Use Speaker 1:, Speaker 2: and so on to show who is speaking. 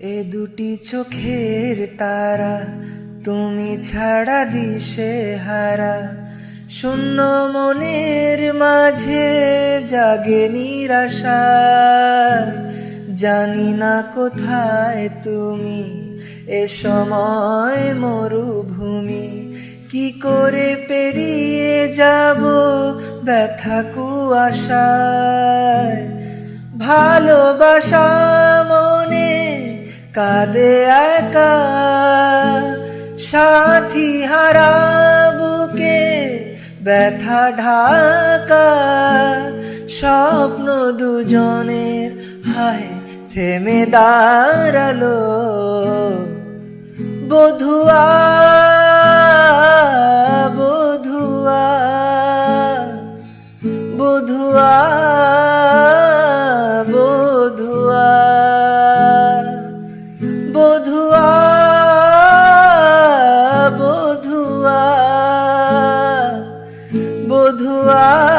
Speaker 1: এ দুটি চোখের তারা, তুমি ছাড়া দিশে হারা। শূন্য মনের মাঝে জাগে নিরাশা। জানি না কোথায় তুমি, এ সময় মরুভূমি। কি করে পেরিয়ে যাব ব্যথা কুয়াশায়? ভালোবাসা কাঁদে একা, সাথী হারা বুকে ব্যথা ঢাকা। স্বপ্ন দুজনের হায় থেমে দাঁড়াল। বধুয়া বধুয়া বধুয়া। বধুয়া বধুয়া।